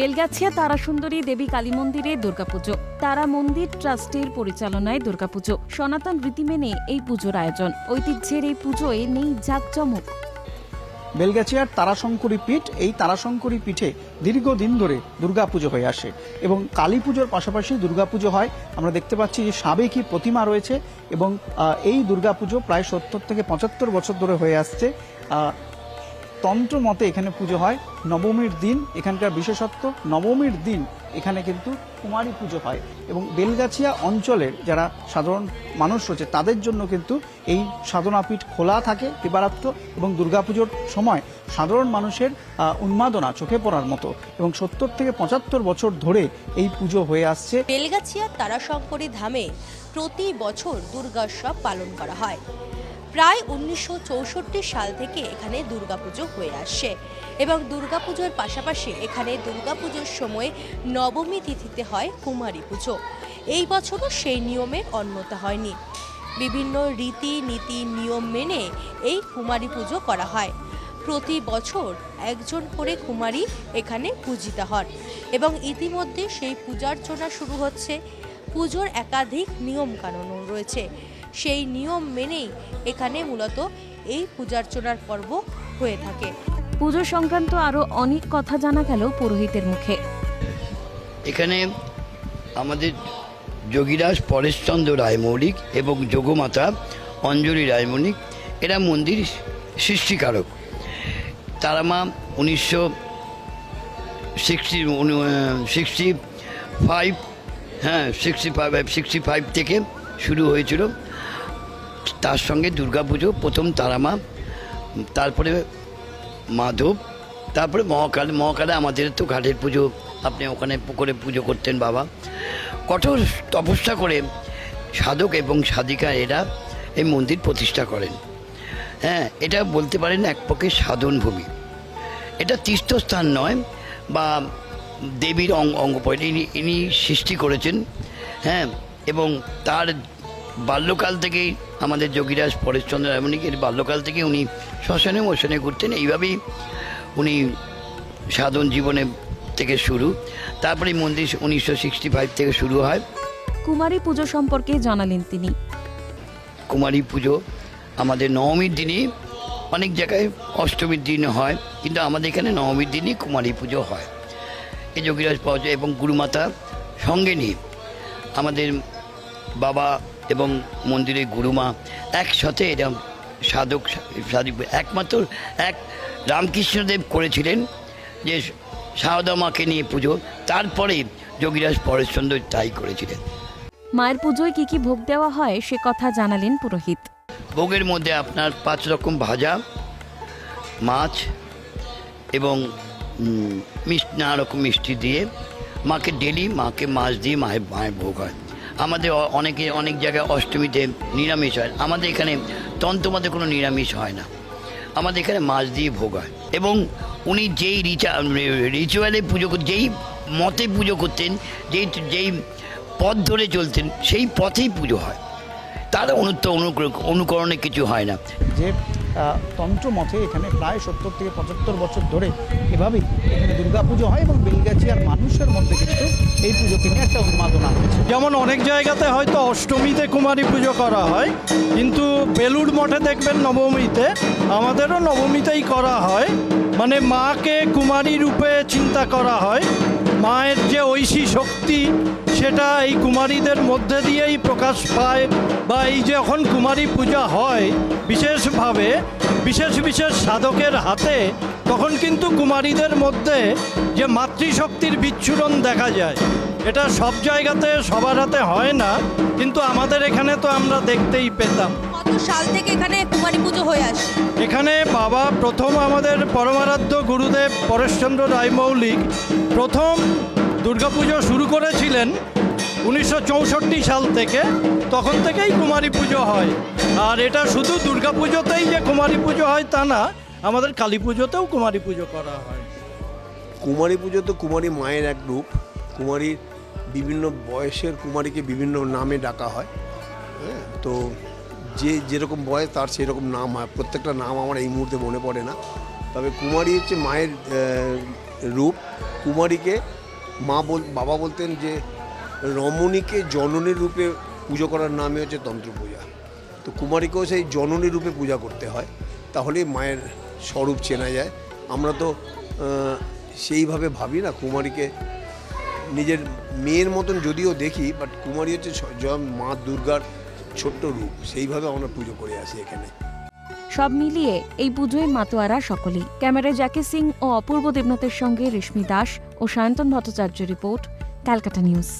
বেলগাছিয়া তারা সুন্দরী দেবী কালী মন্দিরে দুর্গাপুজো। তারা মন্দির ট্রাস্টের পরিচালনায় দুর্গাপুজো। সনাতন রীতি মেনে এই পুজোর আয়োজন। ঐতিহ্যের এই পুজোয় নেই জাঁকজমক। বেলগাছিয়ার তারাশঙ্করী পীঠ, এই তারাশঙ্করী পীঠে দীর্ঘদিন ধরে দুর্গাপুজো হয়ে আসে এবং কালী পুজোর পাশাপাশি দুর্গাপুজো হয়। আমরা দেখতে পাচ্ছি যে সাবেকি প্রতিমা রয়েছে এবং এই দুর্গাপুজো প্রায় সত্তর থেকে পঁচাত্তর বছর ধরে হয়ে আসছে। তন্ত্র মতে এখানে পুজো হয়। নবমীর দিন এখানকার বিশেষত্ব, নবমীর দিন এখানে কিন্তু কুমারী পুজো হয় এবং বেলগাছিয়া অঞ্চলের যারা সাধারণ মানুষ রয়েছে, তাদের জন্য কিন্তু এই সাধনাপীঠ খোলা থাকে দিবারাত্র এবং দুর্গাপুজোর সময় সাধারণ মানুষের উন্মাদনা চোখে পড়ার মতো এবং সত্তর থেকে পঁচাত্তর বছর ধরে এই পুজো হয়ে আসছে। বেলগাছিয়া তারাশঙ্করী ধামে প্রতি বছর দুর্গোৎসব পালন করা হয়। প্রায় উনিশশো চৌষট্টি সাল থেকে এখানে দুর্গাপুজো হয়ে আসছে এবং দুর্গাপুজোর পাশাপাশি এখানে দুর্গাপুজোর সময় নবমী তিথিতে হয় কুমারী পুজো। এই বছরও সেই নিয়মের অন্যতা হয়নি। বিভিন্ন রীতি নীতি নিয়ম মেনে এই কুমারী পুজো করা হয়। প্রতি বছর একজন করে কুমারী এখানে পূজিতা হন এবং ইতিমধ্যে সেই পূজার্চনা শুরু হচ্ছে। পুজোর একাধিক নিয়মকানুন রয়েছে। সেই নিয়ম মেনেই এখানে মূলত এই পূজার্চনার পর্ব হয়ে থাকে। পুজো সংক্রান্ত আরও অনেক কথা জানা গেল পুরোহিতের মুখে। এখানে আমাদের যোগীরাজ পরেশচন্দ্র রায় মৌলিক এবং যোগমাতা অঞ্জলি রায় মৌলিক এরা মন্দির সৃষ্টিকারক। তারা মা উনিশশো সিক্সটি সিক্সটি ফাইভ হ্যাঁ সিক্সটি ফাইভ সিক্সটি ফাইভ থেকে শুরু হয়েছিল। তার সঙ্গে দুর্গাপুজো, প্রথম তারামা, তারপরে মাধব, তারপরে মহাকাল। মহাকালে আমাদের তো ঘাটের পুজো, আপনি ওখানে পুকুরে পুজো করতেন বাবা। কঠোর তপস্যা করে সাধক এবং সাধিকা এরা এই মন্দির প্রতিষ্ঠা করেন। হ্যাঁ এটা বলতে পারেন এক পক্ষে সাধন ভূমি। এটা তীর্থস্থান নয়, বা দেবীর অঙ্গ অঙ্গ ইনি ইনি সৃষ্টি করেছেন। হ্যাঁ এবং তার বাল্যকাল থেকেই আমাদের যোগীরাজ পরেশচন্দ্র রামনিকের বাল্যকাল থেকে উনি শ্মশানে মশানে ঘুরতেন। এইভাবেই উনি সাধন জীবনে থেকে শুরু। তারপরে মন্দির উনিশশো সিক্সটি ফাইভ থেকে শুরু হয়। কুমারী পুজো সম্পর্কে জানালেন তিনি। কুমারী পুজো আমাদের নবমীর দিনই অনেক জায়গায় অষ্টমীর দিন হয় কিন্তু আমাদের এখানে নবমীর দিনই কুমারী পুজো হয়। এই যোগীরাজ পাওয়া এবং গুরুমাতা সঙ্গে নিয়ে আমাদের বাবা এবং মন্দিরের গুরুমা একসাথে এরা সাধক সাধক একমাত্র এক রামকৃষ্ণদেব করেছিলেন যে সারদা মাকে নিয়ে পুজো তারপরে যোগীরাজ পরেশচন্দ্র তাই করেছিলেন। মায়ের পুজোয় কি কি ভোগ দেওয়া হয় সে কথা জানালেন পুরোহিত। ভোগের মধ্যে আপনার পাঁচ রকম ভাজা মাছ এবং মিষ্টি নানা রকম মিষ্টি দিয়ে মাকে ডেলি মাকে মাছ দিয়ে মায়ের মায়ের ভোগ হয়। আমাদের অনেকে অনেক জায়গায় অষ্টমীতে নিরামিষ হয়। আমাদের এখানে তন্ত্রমতে কোনো নিরামিষ হয় না। আমাদের এখানে মাছ দিয়ে ভোগ হয়। এবং উনি যেই রিচা রিচুয়ালে পুজো কর- যেই মতে পুজো করতেন, যেই যেই পথ ধরে চলতেন, সেই পথেই পুজো হয়। তার অনুত্ত অনুকর- অনুকরণে কিছু হয় না। যে তন্ত্র মতে এখানে প্রায় সত্তর থেকে পঁচাত্তর বছর ধরে এভাবেই এখানে দুর্গাপুজো হয় এবং বেলগাছিয়ার মানুষের মধ্যে কিন্তু এই পুজোকে নিয়ে একটা উন্মাদনা হয়েছে যেমন অনেক জায়গাতে হয়তো অষ্টমীতে কুমারী পুজো করা হয়, কিন্তু বেলুড় মঠে দেখবেন নবমীতে, আমাদেরও নবমীতেই করা হয়। মানে মাকে কুমারী রূপে চিন্তা করা হয়, মায়ের যে ঐশী শক্তি সেটা এই কুমারীদের মধ্যে দিয়েই প্রকাশ পায় বা এই যে যখন কুমারী পূজা হয় বিশেষভাবে বিশেষ বিশেষ সাধকের হাতে তখন কিন্তু কুমারীদের মধ্যে যে মাতৃশক্তির বিচ্ছুরণ দেখা যায়। এটা সব জায়গাতে সবার হাতে হয় না কিন্তু আমাদের এখানে তো আমরা দেখতেই পেতাম। কত সাল থেকে এখানে কুমারী পুজো হয়ে আসে? এখানে বাবা প্রথম আমাদের পরমারাধ্য গুরুদেব পরেশচন্দ্র রায় মৌলিক প্রথম দুর্গাপুজো শুরু করেছিলেন উনিশশো চৌষট্টি সাল থেকে, তখন থেকেই কুমারী পুজো হয়। আর এটা শুধু দুর্গাপুজোতেই যে কুমারী পুজো হয় তা না, আমাদের কালী পুজোতেও কুমারী পুজো করা হয়। কুমারী পুজো তো কুমারী মায়ের এক রূপ। কুমারীর বিভিন্ন বয়সের কুমারীকে বিভিন্ন নামে ডাকা হয়। হ্যাঁ তো যে যেরকম বয়স, তার সেরকম নাম হয়। প্রত্যেকটা নাম আমার এই মুহূর্তে মনে পড়ে না। তবে কুমারী হচ্ছে মায়ের রূপ। কুমারীকে মা বল, বাবা বলতেন যে, রমণীকে জননীর রূপে পুজো করার নামই হচ্ছে তন্ত্র পূজা তো কুমারীকেও সেই জননী রূপে পূজা করতে হয় তাহলেই মায়ের স্বরূপ চেনা যায়। আমরা তো সেইভাবে ভাবি না, কুমারীকে নিজের মেয়ের মতন যদিও দেখি বাট কুমারী হচ্ছে মা দুর্গার ছোট্ট রূপ, সেইভাবে আমরা পুজো করে আসি এখানে। সব মিলিয়ে এই পুজোয় মাতোয়ারা সকলেই। ক্যামেরায় জ্যাকি সিং ও অপূর্ব দেবনাথের সঙ্গে রেশমি দাস ও Sayantan Bhattacharya report, Calcutta news.